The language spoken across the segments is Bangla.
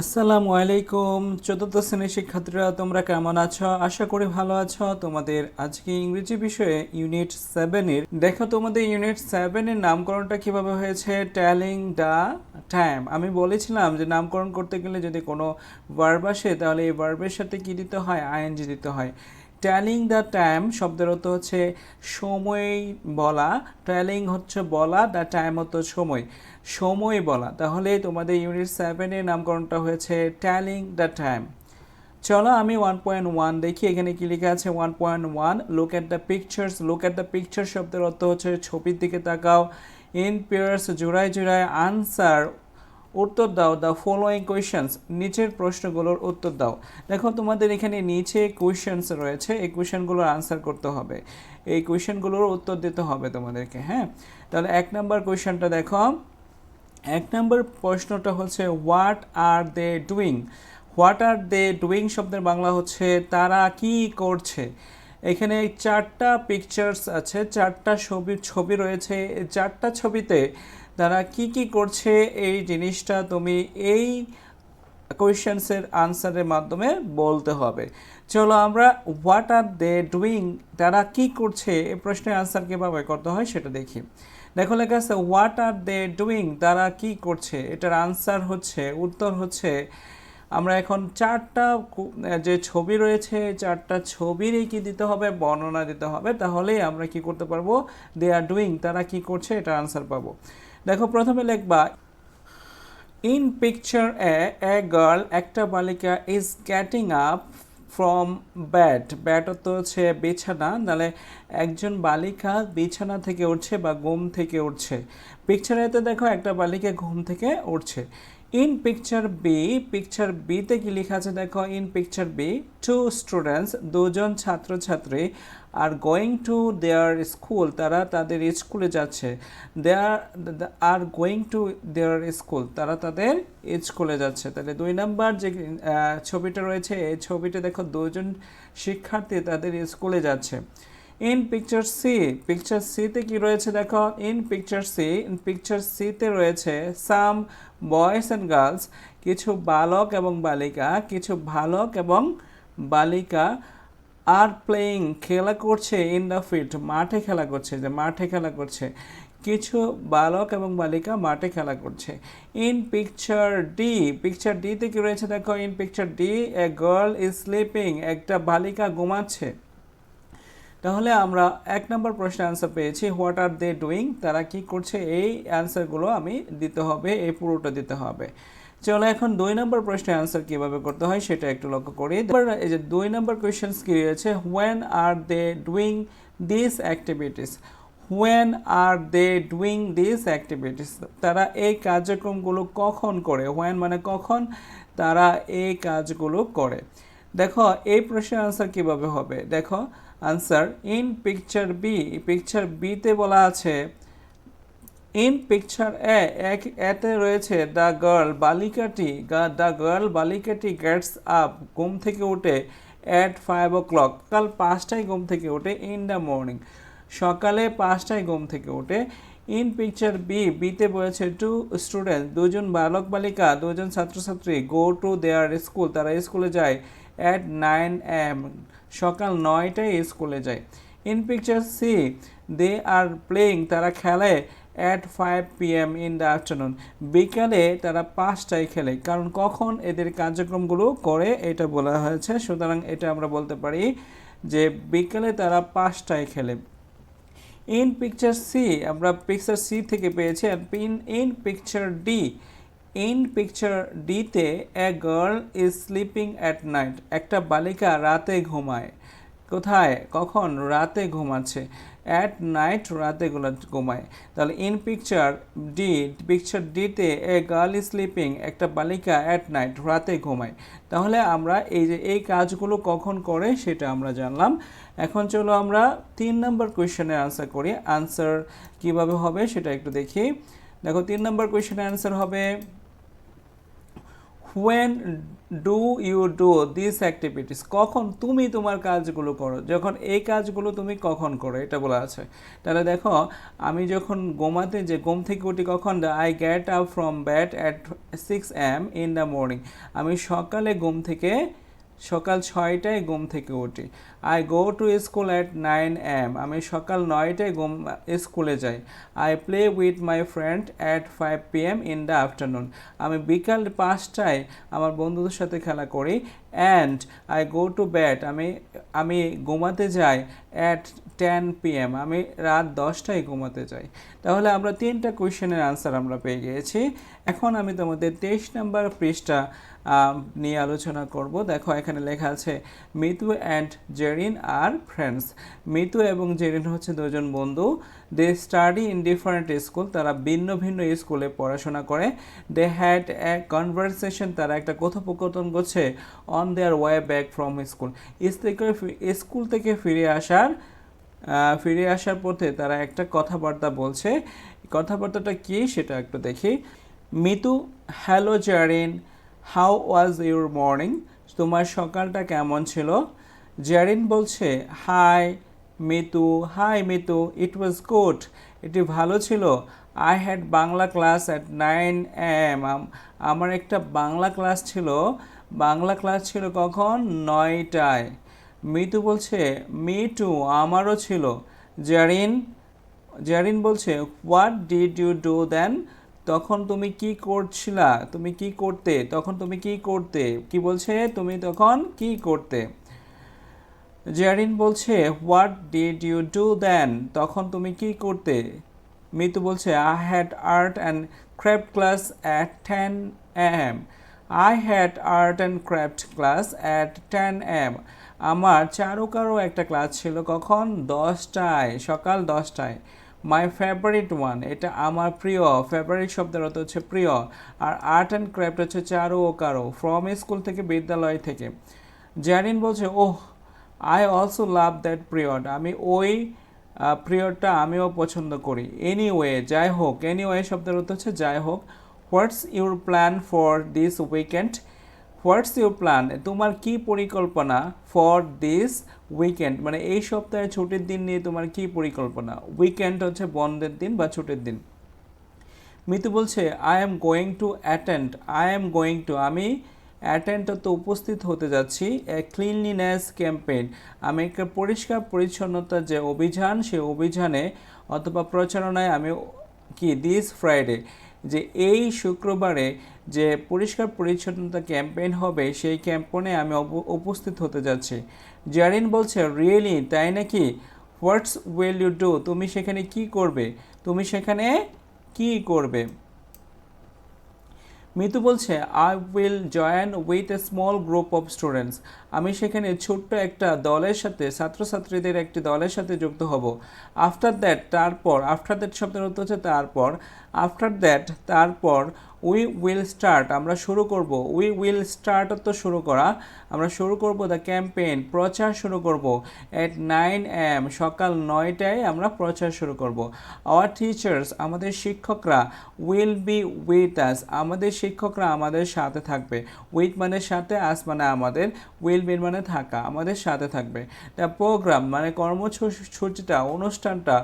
আসসালামু আলাইকুম, চতুর্থ শ্রেণির শিক্ষার্থীরা, তোমরা কেমন আছো? আশা করি ভালো আছো। তোমাদের আজকে ইংরেজি বিষয়ে ইউনিট সেভেনের দেখো তোমাদের ইউনিট সেভেনের নামকরণটা কীভাবে হয়েছে? ট্যালিং দ্য টাইম আমি বলেছিলাম যে নামকরণ করতে গেলে যদি কোনো ভার্ব আসে, তাহলে এই ভার্বের সাথে কী দিতে হয়? আইএনজি দিতে হয়। ট্যালিং দ্য টাইম শব্দের অর্থ হচ্ছে সময় বলা। ট্যালিং হচ্ছে বলা দ্য টাইম হচ্ছে সময়। সময় বলা। তাহলে তোমাদের ইউনিট সেভেনের নামকরণটা হয়েছে টেলিং দ্য টাইম চলো আমি ওয়ান পয়েন্ট ওয়ান দেখি, এখানে কি লেখা আছে? One point one look at the pictures look at the picture শব্দের অর্থ হচ্ছে ছবির দিকে তাকাও। ইন পেয়ার্স জোড়ায় জোড়ায় আনসার উত্তর দাও দ্য ফলোয়িং কোয়েশনস নিচের প্রশ্নগুলোর উত্তর দাও। দেখো তোমাদের এখানে নিচে কোয়েশনস রয়েছে, এই কোয়েশনগুলোর আনসার করতে হবে। এই কোয়েশনগুলোর উত্তর দিতে হবে তোমাদেরকে হ্যাঁ? তাহলে এক নম্বর কোয়েশনটা দেখো। এক নম্বর প্রশ্নটা হচ্ছে what are they doing what are they doing শব্দের বাংলা হচ্ছে, তারা কি করছে? এখানে চারটা পিকচার্স আছে, চারটা ছবি ছবি রয়েছে। এই চারটা ছবিতে তারা কি কি করছে, এই জিনিসটা তুমি এই কোয়েশ্চেন্সের আনসারের মাধ্যমে বলতে হবে। চলো আমরা হোয়াট আর দে ডুইং তারা কি করছে? এই প্রশ্নের আনসার কীভাবে করতে হয় সেটা দেখি। দেখো লেখা আছে হোয়াট আর দে ডুইং তারা কি করছে? এটার আনসার হচ্ছে, উত্তর হচ্ছে, আমরা এখন চারটা যে ছবি রয়েছে, চারটা ছবিরই কি দিতে হবে? বর্ণনা দিতে হবে। তাহলেই আমরা কি করতে পারব? দে আর ডুইং তারা কি করছে? এটা আনসার পাবো। দেখো প্রথমে লিখবা in picture A a girl একটা বালিকা is getting up from bed bed অর্থ হচ্ছে বিছানা নাহলে একজন বালিকা বিছানা থেকে উঠছে বা ঘুম থেকে উঠছে। পিকচারেতে দেখো একটা বালিকা ঘুম থেকে উঠছে। ইন পিকচার বি পিকচার বিতে কি লেখা আছে দেখো? In picture B two students দুজন ছাত্রছাত্রী are going to their school তারা তাদের স্কুলে যাচ্ছে। They are going to their school তারা তাদের স্কুলে যাচ্ছে। তাহলে দুই নাম্বার যে ছবিটা রয়েছে, এই ছবিটা দেখো, দুজন শিক্ষার্থী তাদের স্কুলে যাচ্ছে। ইন পিকচার সি পিকচার সিতে কি রয়েছে দেখো? In picture C in picture সিতে রয়েছে সাম বয়েজ অ্যান্ড গার্লস কিছু বালক এবং বালিকা, কিছু বালক এবং বালিকা আর প্লেয়িং খেলা করছে ইন দ্য ফিল্ড মাঠে খেলা করছে, যে মাঠে খেলা করছে। কিছু বালক এবং বালিকা মাঠে খেলা করছে। ইন পিকচার ডি পিকচার ডিতে কি রয়েছে দেখো? In picture D a girl is sleeping একটা বালিকা ঘুমাচ্ছে। তাহলে আমরা এক নম্বর প্রশ্নের আনসার পেয়েছি হোয়াট আর দে ডুইং তারা কি করছে? এই অ্যান্সারগুলো আমি দিতে হবে, এই পুরোটা দিতে হবে। চলো এখন দুই নম্বর প্রশ্নের আনসার কীভাবে করতে হয় সেটা একটু লক্ষ্য করি। এই যে দুই নম্বর কোয়েশ্চেন্স কি রয়েছে? When are they doing this activities when are they doing this activities তারা এই কার্যক্রমগুলো কখন করে? হোয়েন মানে কখন? তারা এই কাজগুলো করে। দেখো, এই প্রশ্নের আনসার কীভাবে হবে? দেখো answer in picture B picture বিতে বলা আছে ইন পিকচার এ এক, এতে রয়েছে দ্য গার্ল বালিকাটি দ্য গার্ল বালিকাটি গেটস আপ ঘুম থেকে উঠে অ্যাট ফাইভ ও ক্লক কাল পাঁচটায় ঘুম থেকে ওঠে ইন দ্য মর্নিং সকালে পাঁচটায় ঘুম থেকে ওঠে ইন পিকচার বি বিতে বলেছে টু স্টুডেন্ট দুজন বালক বালিকা, দুজন ছাত্রছাত্রী গো টু দেয়ার স্কুল তারা স্কুলে যায় অ্যাট নাইন এম সকাল নয়টায় স্কুলে যায়। In picture C they are playing তারা খেলে at five P M in the afternoon বিকালে তারা পাঁচটায় খেলে, কারণ কখন এদের কার্যক্রমগুলো করে এটা বলা হয়েছে। সুতরাং এটা আমরা বলতে পারি যে বিকালে তারা পাঁচটায় খেলে। ইন পিকচার সি আমরা পিকচার সি থেকে পেয়েছি আর in in picture D in picture ডিতে a girl is sleeping at night. একটা বালিকা রাতে ঘুমায়। কোথায়? কখন? রাতে ঘুমাচ্ছে। অ্যাট নাইট রাতে ঘুমায়। তাহলে ইন পিকচার ডি, পিকচার ডিতে এ গার্ল স্লিপিং, একটা বালিকা অ্যাট নাইট, রাতে ঘুমায়। তাহলে আমরা এই যে এই কাজগুলো কখন করে সেটা আমরা জানলাম। এখন চলো আমরা তিন নম্বর কোয়েশ্চেনের আনসার করি। আনসার কীভাবে হবে সেটা একটু দেখি। দেখো, তিন নম্বর কোয়েশ্চেনের আনসার হবে when do you do this activities কখন তুমি তোমার কাজগুলো করো? যখন এই কাজগুলো তুমি কখন করো? এটা বলা আছে। তাহলে দেখো, আমি যখন ঘুমাতে যে ঘুম থেকে উঠি কখন? I get up from bed at six AM in the morning আমি সকালে ঘুম থেকে সকাল ছয়টায় ঘুম থেকে উঠি। I go to school at nine AM আমি সকাল নয়টায় ঘুম, স্কুলে যাই। I play with my friend at five P M in the afternoon আমি বিকাল পাঁচটায় আমার বন্ধুদের সাথে খেলা করি। And I go to bed আমি আমি ঘুমাতে যাই অ্যাট টেন পি এম আমি রাত দশটায় ঘুমাতে যাই। তাহলে আমরা তিনটা কোয়েশ্চেনের আনসার আমরা পেয়ে গিয়েছি। এখন আমি তোমাদের তেইশ নম্বর পৃষ্ঠা নিয়ে আলোচনা করব। দেখো, এখানে লেখা আছে, Mitu and Jerin are friends Mitu এবং জেরিন হচ্ছে দুজন বন্ধু। They study in different school তারা ভিন্ন ভিন্ন স্কুলে পড়াশোনা করে। দে হ্যাড এ কনভারসেশন তারা একটা কথোপকথন করছে on their way back from school school থেকে ফিরে আসার ফিরে আসার পথে তারা একটা কথাবার্তা বলছে। কথাবার্তাটা কী সেটা একটু দেখি। Mitu hello Zarin. How was your morning তোমার সকালটা কেমন ছিল? জারিন বলছে hi Mitu hi Mitu it was good এটি ভালো ছিল। I had Bangla class at nine AM আমার একটা বাংলা ক্লাস ছিল। বাংলা ক্লাস ছিল কখন? নয়টায়। মিতু বলছে মি টু আমারও ছিল। জারিন জারিন বলছে what did you do then তখন তুমি কি করছিলা? তুমি কি করতে? তখন তুমি কি করতে? কি বলছে? তুমি তখন কি করতে? জারিন বলছে what did you do then তখন তুমি কি করতে? মিতু বলছে I had art and craft class at ten AM I had art and craft class at ten AM আমার চারুকারও একটা ক্লাস ছিল কখন? দশটায়, সকাল দশটায়। মাই ফেভারিট ওয়ান এটা আমার প্রিয় ফেভারিট শব্দের অর্থ হচ্ছে প্রিয়, আর আর্ট অ্যান্ড ক্রাফট হচ্ছে চারু ও কারও ফ্রম স্কুল থেকে বিদ্যালয় থেকে। জ্যারিন বলছে, ওহ I also love that period আমি ওই পিরিয়ডটা আমিও পছন্দ করি। এনিওয়ে যাই হোক এনিওয়ে শব্দের অর্থ হচ্ছে যাই হোক। What's your plan for this weekend what's your plan তোমার কি পরিকল্পনা ফর দিস উইকেন্ড মানে এই সপ্তাহে ছুটির দিন নিয়ে তোমার কি পরিকল্পনা? উইকেন্ড হচ্ছে বন্ধের দিন বা ছুটির দিন। মিতু বলছে I am going to attend I am going to আমি অ্যাটেন্ড তো উপস্থিত হতে যাচ্ছি এ ক্লিনলিনেস ক্যাম্পেইন আমি একটা পরিষ্কার পরিচ্ছন্নতার যে অভিযান সেই অভিযানে অথবা প্রচারণায় আমি কি দিস ফ্রাইডে যে এই শুক্রবারে যে পরিষ্কার পরিচ্ছন্নতা ক্যাম্পেইন হবে, সেই ক্যাম্পেইনে আমি উপস্থিত হতে যাচ্ছি। জারিন বলছে রিয়েলি তাই নাকি? হোয়াটস উইল ইউ ডু তুমি সেখানে কি করবে? তুমি সেখানে কি করবে? মিতু বলছে I will join with a small group of students আমি সেখানে ছোট্ট একটা দলের সাথে, ছাত্রছাত্রীদের একটি দলের সাথে যুক্ত হব। আফটার দ্যাট তারপর আফটার দ্যাট শব্দের অর্থ হচ্ছে তারপর। আফটার দ্যাট তারপর উই উইল স্টার্ট আমরা শুরু করব। উই উইল স্টার্ট তো শুরু করা। আমরা শুরু করব দ্য ক্যাম্পেইন প্রচার শুরু করব। এট নাইন এম সকাল নয়টায় আমরা প্রচার শুরু করব। আওয়ার টিচার্স আমাদের শিক্ষকরা উইল বি উইথ আস আমাদের শিক্ষকরা আমাদের সাথে থাকবে। উইথ মানে সাথে আস মানে আমাদের। উইল বি মানে থাকা, আমাদের সাথে থাকবে। দ্য প্রোগ্রাম মানে কর্মসূচিটা, অনুষ্ঠানটা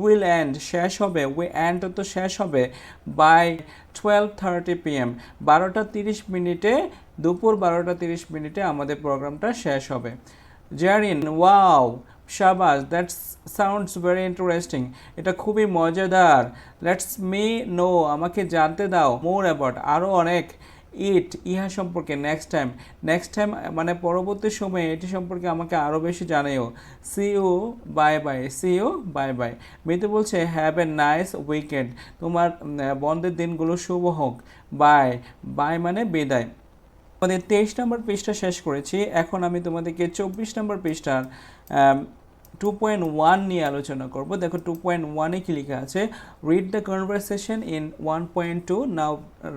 উইল এন্ড শেষ হবে। উই এন্ড তো শেষ হবে। বাই টুয়েলভ থার্টি পিএম বারোটা তিরিশ মিনিটে, দুপুর বারোটা তিরিশ মিনিটে আমাদের প্রোগ্রামটা শেষ হবে। জারিন ওয়াও শাবাজ দ্যাটস সাউন্ডস ভেরি ইন্টারেস্টিং এটা খুবই মজাদার। লেটস মি নো আমাকে জানতে দাও মোর অ্যাবাউট আরও অনেক। ইট ইহা সম্পর্কে নেক্সট টাইম নেক্সট টাইম মানে পরবর্তী সময়ে এটি সম্পর্কে আমাকে আরও বেশি জানাইও। See you bye bye see you bye bye Mitu বলছে হ্যাভ এ নাইস উইকেন্ড তোমার বন্ধের দিনগুলো শুভ হোক। বাই বাই মানে বিদায়। আমাদের তেইশ নম্বর পৃষ্ঠা শেষ করেছি। এখন আমি তোমাদেরকে চব্বিশ নম্বর পৃষ্ঠার টু পয়েন্ট ওয়ান নিয়ে আলোচনা করব। দেখো টু পয়েন্ট ওয়ানে কি লেখা আছে? Read the conversation in one point two now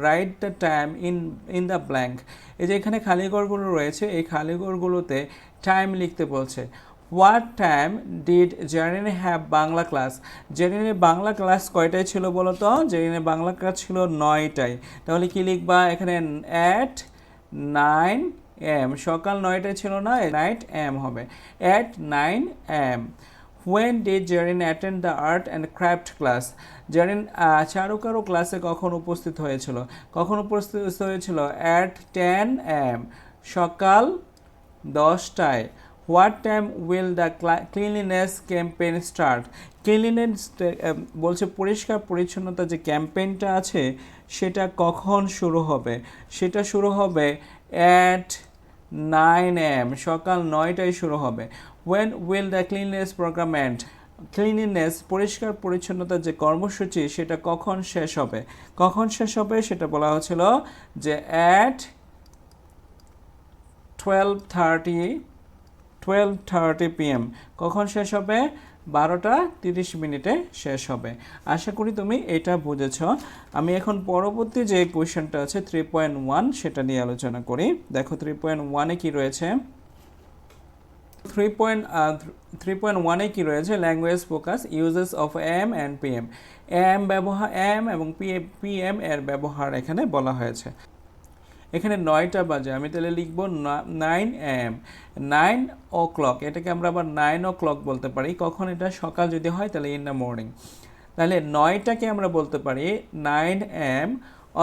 write the time in in the blank এই যে এখানে খালিঘরগুলো রয়েছে, এই খালিঘরগুলোতে টাইম লিখতে বলছে। হোয়াট টাইম ডিড জেরিনে হ্যাভ বাংলা ক্লাস জেরিনের বাংলা ক্লাস কয়টায় ছিল বলো তো বাংলা ক্লাস ছিল নয়টায়। তাহলে কি লিখবা? এখানে অ্যাট নাইন এম সকাল নয়টায় ছিল না নাইট এম হবে। At nine AM when did Zerin attend the art and craft class Zerin Charukaru ক্লাসে কখন উপস্থিত হয়েছিল? কখন উপস্থিত হয়েছিল? অ্যাট টেন এম সকাল দশটায়। What time will the cleanliness campaign start cleanliness বলছে পরিষ্কার পরিচ্ছন্নতা যে ক্যাম্পেইনটা আছে, সেটা কখন শুরু হবে? সেটা শুরু হবে অ্যাট নাইন এম, সকাল নয়টায় শুরু হবে। When will the cleanness program end cleanliness পরিষ্কার পরিচ্ছন্নতার যে কর্মসূচি, সেটা কখন শেষ হবে? কখন শেষ হবে? সেটা বলা হয়েছিল যে at twelve thirty twelve thirty PM কখন শেষ হবে? বারোটা তিরিশ মিনিটে শেষ হবে। আশা করি তুমি এটা বুঝেছ। আমি এখন পরবর্তী যে কোয়েশ্চেনটা আছে থ্রি পয়েন্ট ওয়ান সেটা নিয়ে আলোচনা করি। দেখো থ্রি পয়েন্ট ওয়ানে কী রয়েছে? থ্রি পয়েন্ট থ্রি পয়েন্ট ওয়ানে কী রয়েছে? Language focus uses of AM and PM AM ব্যবহার এম এবং পিএম এর ব্যবহার এখানে বলা হয়েছে। এখানে নয়টা বাজে, আমি তাহলে লিখব nine AM nine o'clock এটাকে আমরা আবার নাইন ও ক্লক বলতে পারি, কখন এটা সকাল যদি হয় তাহলে ইন দ্য মর্নিং তাহলে নয়টাকে আমরা বলতে পারি নাইন এম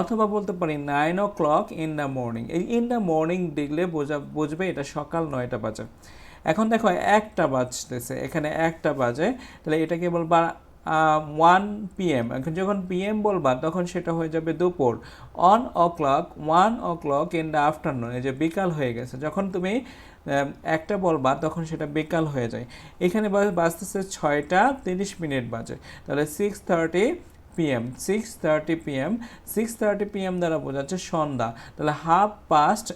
অথবা বলতে পারি nine o'clock in the morning এই ইন দ্য মর্নিং দেখলে বোঝা, বুঝবে এটা সকাল নয়টা বাজে, এখন দেখো একটা বাজতেছে, এখানে একটা বাজে, তাহলে এটাকে বলবা ওয়ান পিএম এখন যখন পিএম বলবা, তখন সেটা হয়ে যাবে দুপুর। One o'clock one o'clock in the afternoon এই যে বিকাল হয়ে গেছে। যখন তুমি একটা বলবা, তখন সেটা বিকাল হয়ে যায়। এখানে বাজতেছে ছয়টা তিরিশ মিনিট বাজে। তাহলে six thirty PM six thirty PM six thirty PM দ্বারা বোঝাচ্ছে সন্ধ্যা। তাহলে half past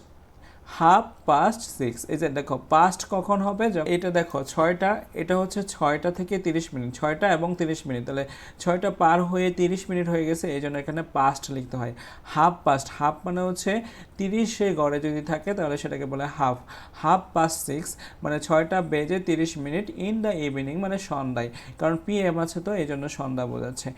half past six. এই যে দেখো, পাস্ট কখন হবে? এটা দেখো, ছয়টা, এটা হচ্ছে ছয়টা থেকে তিরিশ মিনিট, ছয়টা এবং তিরিশ মিনিট। তাহলে ছয়টা পার হয়ে তিরিশ মিনিট হয়ে গেছে এই জন্য এখানে পাস্ট লিখতে হয়। হাফ পাস্ট, হাফ মানে হচ্ছে তিরিশে গড়ে যদি থাকে, তাহলে সেটাকে বলে হাফ। হাফ পাস্ট সিক্স মানে ছয়টা বেজে তিরিশ মিনিট ইন দ্য ইভিনিং মানে সন্ধ্যায়। কারণ পিএম আছে তো, এই জন্য সন্ধ্যা বোঝাচ্ছে।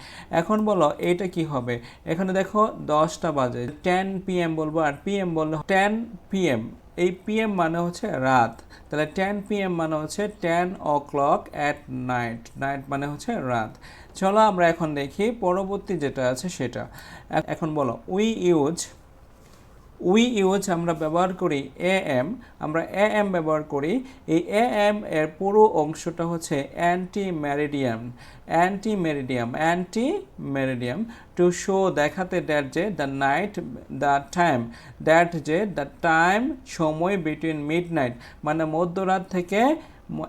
এখন বলো, এটা কি হবে? এখানে দেখো, দশটা বাজে। টেন পিএম বলব, আর পিএম বলল টেন পিএম এই পিএম মানে হচ্ছে রাত। তাহলে টেন পিএম মানে হচ্ছে ten o'clock at night night মানে হচ্ছে রাত। চলো আমরা এখন দেখি, পরবর্তী যেটা আছে সেটা। এখন বলো উই ইউজ উই ইউজ আমরা ব্যবহার করি এ এম, আমরা এ এম ব্যবহার করি। এই এ এম এর পুরো অংশটা হচ্ছে ante meridiem ante meridiem ante meridiem to show দেখাতে দ্যাট যে the night the time that যে দ্য টাইম সময় বিটুইন মিড নাইট মানে মধ্যরাত থেকে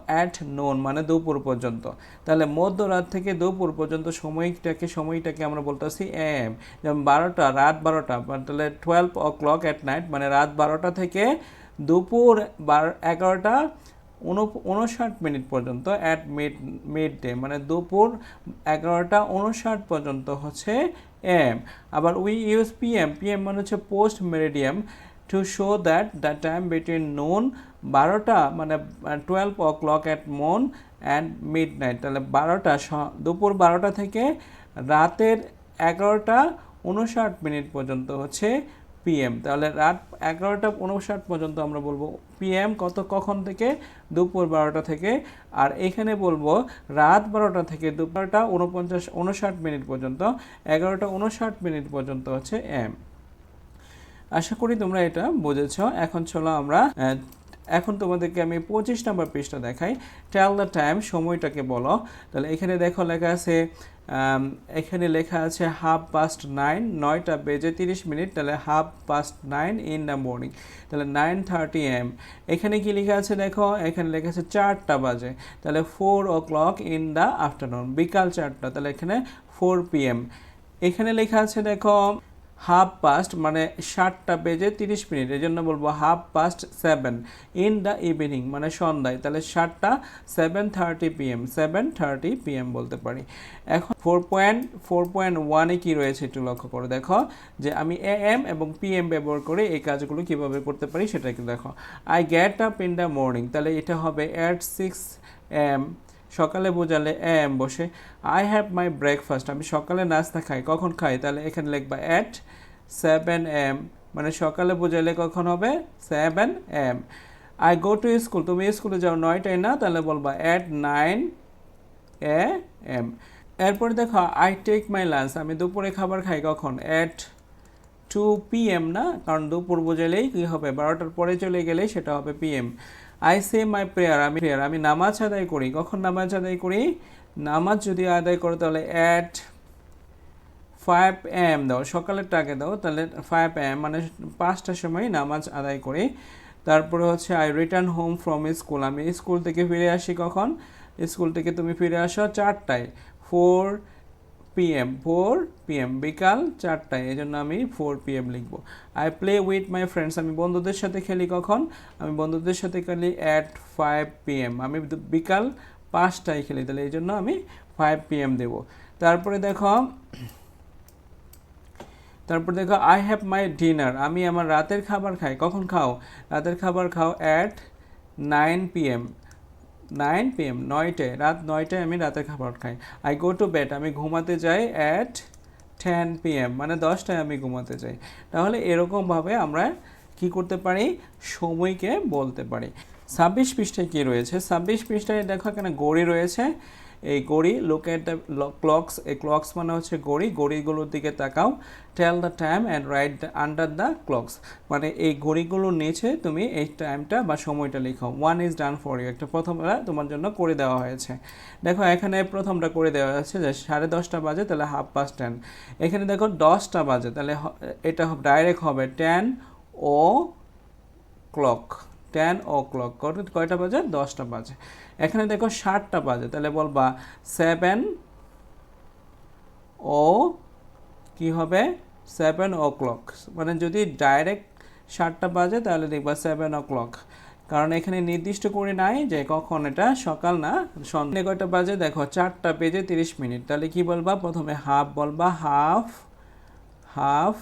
অ্যাট নোন মানে দুপুর পর্যন্ত। তাহলে মধ্যরাত থেকে দুপুর পর্যন্ত সময়টাকে সময়টাকে আমরা বলতেছি এম যেমন বারোটা, রাত বারোটা তাহলে twelve o'clock at night মানে রাত বারোটা থেকে দুপুর বারো, এগারোটা উনষাট মিনিট পর্যন্ত অ্যাট মিড মিড ডে মানে দুপুর এগারোটা উনষাট পর্যন্ত হচ্ছে এম আবার উই ইউজ পিএম পিএম মানে হচ্ছে post meridiem to show that the time between noon বারোটা মানে twelve o'clock at noon and midnight তাহলে বারোটা দুপুর বারোটা থেকে রাতের এগারোটা উনষাট মিনিট পর্যন্ত হচ্ছে পিএম তাহলে রাত এগারোটা উনষাট পর্যন্ত আমরা বলব পিএম কত, কখন থেকে? দুপুর বারোটা থেকে। আর এখানে বলব রাত বারোটা থেকে দুপুরটা উনপঞ্চাশ উনষাট মিনিট পর্যন্ত, এগারোটা উনষাট মিনিট পর্যন্ত হচ্ছে এম আশা করি তোমরা এটা বুঝেছ। এখন চলো আমরা এখন তোমাদেরকে আমি পঁচিশ নম্বর পৃষ্ঠা দেখাই। টেল দ্য টাইম সময়টাকে বলো। তাহলে এখানে দেখো লেখা আছে এখানে লেখা আছে হাফ পাস্ট নাইন নয়টা বেজে তিরিশ মিনিট। তাহলে half past nine in the morning তাহলে নাইন থার্টি এম এখানে কি লেখা আছে দেখো? এখানে লেখা আছে চারটা বাজে। তাহলে four o'clock in the afternoon বিকাল চারটা। তাহলে এখানে ফোর পি এম এখানে লেখা আছে দেখো হাফ পাস্ট মানে সাতটা বেজে তিরিশ মিনিট এই জন্য বলব half past seven in the evening মানে সন্ধ্যায়। তাহলে সাতটা seven thirty PM seven thirty PM বলতে পারি। এখন ফোর পয়েন্ট ফোর পয়েন্ট ওয়ানে কী রয়েছে একটু লক্ষ্য করে দেখো, যে আমি এ এম এবং পিএম ব্যবহার করে এই কাজগুলো কীভাবে করতে পারি সেটা একটু দেখো। I get up in the morning তাহলে এটা হবে অ্যাট সিক্স এম সকালে বোঝালে এ এম বসে আই হ্যাভ মাই ব্রেকফাস্ট আমি সকালে নাস্তা খাই, কখন খাই? তাহলে এখানে লিখবা অ্যাট সেভেন এম মানে সকালে বোঝালে কখন হবে? Seven AM I go to school তুমি স্কুলে যাও নয়টায় না? তাহলে বলবা অ্যাট নাইন এ এম এরপরে দেখো আই টেক মাই লাঞ্চ আমি দুপুরে খাবার খাই কখন? অ্যাট টু পি এম না? কারণ দুপুর বোঝালেই কী হবে? বারোটার পরে চলে গেলেই সেটা হবে P M I say my prayer আমি প্রেয়ার আমি নামাজ আদায় করি। কখন নামাজ আদায় করি? নামাজ যদি আদায় করো তাহলে অ্যাট ফাইভ এম দাও, সকালের টাকে দাও, তাহলে ফাইভ এম মানে পাঁচটার সময় নামাজ আদায় করি। তারপরে হচ্ছে I return home from school আমি স্কুল থেকে ফিরে আসি কখন? স্কুল থেকে তুমি ফিরে আসো চারটায়। ফোর পিএম ফোর পিএম বিকাল চারটায়। এই জন্য আমি ফোর পিএম লিখব। I play with my friends আমি বন্ধুদের সাথে খেলি কখন? আমি বন্ধুদের সাথে খেলি অ্যাট ফাইভ পিএম আমি বিকাল পাঁচটায় খেলি, তাহলে এই জন্য আমি ফাইভ পিএম দেবো। তারপরে দেখো, তারপর দেখো আই হ্যাভ মাই ডিনার আমি আমার রাতের খাবার খাই। কখন খাও? রাতের খাবার খাও at nine PM nine PM নয়টায়, রাত নয়টায় আমি রাতের খাবার খাই। আই গো টু বেড আমি ঘুমাতে যাই অ্যাট টেন পিএম মানে দশটায় আমি ঘুমাতে যাই। তাহলে এরকমভাবে আমরা কি করতে পারি? সময়কে বলতে পারি। ছাব্বিশ পৃষ্ঠায় কী রয়েছে? ছাব্বিশ পৃষ্ঠায় দেখো এখানে গড়ি রয়েছে। এই গড়ি লোক এট দ্য ক্লকস এই ক্লকস মানে হচ্ছে গড়ি, গড়িগুলোর দিকে তাকাও tell the time and write the under the clocks মানে এই ঘড়িগুলোর নিচে তুমি এই টাইমটা বা সময়টা লিখো one is done for you একটা প্রথমটা তোমার জন্য করে দেওয়া হয়েছে, দেখো এখানে প্রথমটা করে দেওয়া হয়েছে যে সাড়ে দশটা বাজে, তাহলে হাফ পাস্ট টেন এখানে দেখো দশটা বাজে, তাহলে এটা ডাইরেক্ট হবে ten o'clock ten o'clock কয়টা বাজে? দশটা বাজে এখানে দেখো ষাটটা বাজে তাহলে বলবা সেভেন ও কি হবে? সেভেন ও ক্লক মানে যদি ডাইরেক্ট সাতটা বাজে তাহলে দেখবা সেভেন ও ক্লক কারণ এখানে নির্দিষ্ট করে নাই যে কখন এটা সকাল না সন্ধ্যে। কয়টা বাজে, দেখো চারটা বেজে তিরিশ মিনিট। তাহলে কি বলবা? প্রথমে হাফ বলবা হাফ হাফ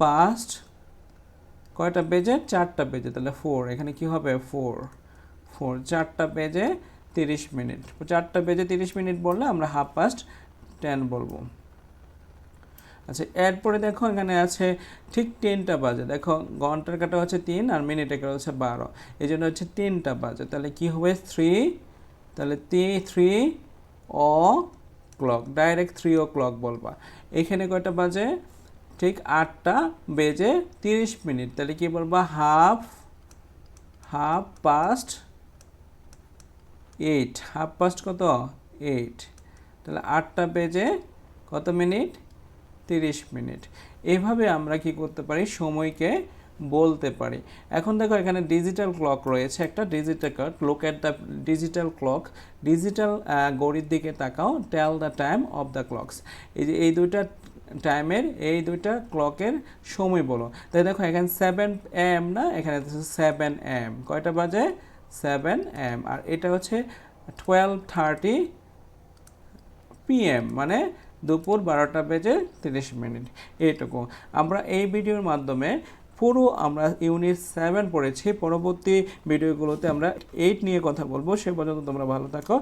পাস্ট কয়টা বেজে? চারটা বেজে। তাহলে ফোর এখানে কি হবে? ফোর ফোর চারটা বেজে তিরিশ মিনিট। চারটা বেজে তিরিশ মিনিট বললে আমরা হাফ পাস্ট টেন বলব। আচ্ছা এরপরে দেখো এখানে আছে ঠিক তিনটা বাজে। দেখো, ঘণ্টার কাটা হচ্ছে তিন আর মিনিটের কাটা হচ্ছে বারো। এই জন্য হচ্ছে তিনটা বাজে। তাহলে কি হবে? থ্রি তাহলে তি three o'clock direct three o'clock বলবা। এখানে কয়টা বাজে? ঠিক আটটা বেজে তিরিশ মিনিট। তাহলে কি বলবা? Half half past eight half past কত? এইট তাহলে আটটা বেজে কত মিনিট? তিরিশ মিনিট। এভাবে আমরা কি করতে পারি? সময়কে বলতে পারি। এখন দেখো এখানে ডিজিটাল ক্লক রয়েছে, একটা digital clock look at the digital clock digital ঘড়ির দিকে তাকাও tell the time of the clocks এই যে এই দুইটা টাইমের এই দুইটা ক্লকের সময় বলো। তাই দেখো এখানে সেভেন এম না? এখানে সেভেন এম কয়টা বাজে? সেভেন এম আর এটা হচ্ছে টুয়েলভ থার্টি পিএম মানে দুপুর বারোটা বেজে তিরিশ মিনিট। এইটুকু। আমরা এই ভিডিওর মাধ্যমে পুরো আমরা ইউনিট সেভেন পড়েছি। পরবর্তী ভিডিওগুলোতে আমরা এইট নিয়ে কথা বলব। সে পর্যন্ত তোমরা ভালো থাকো।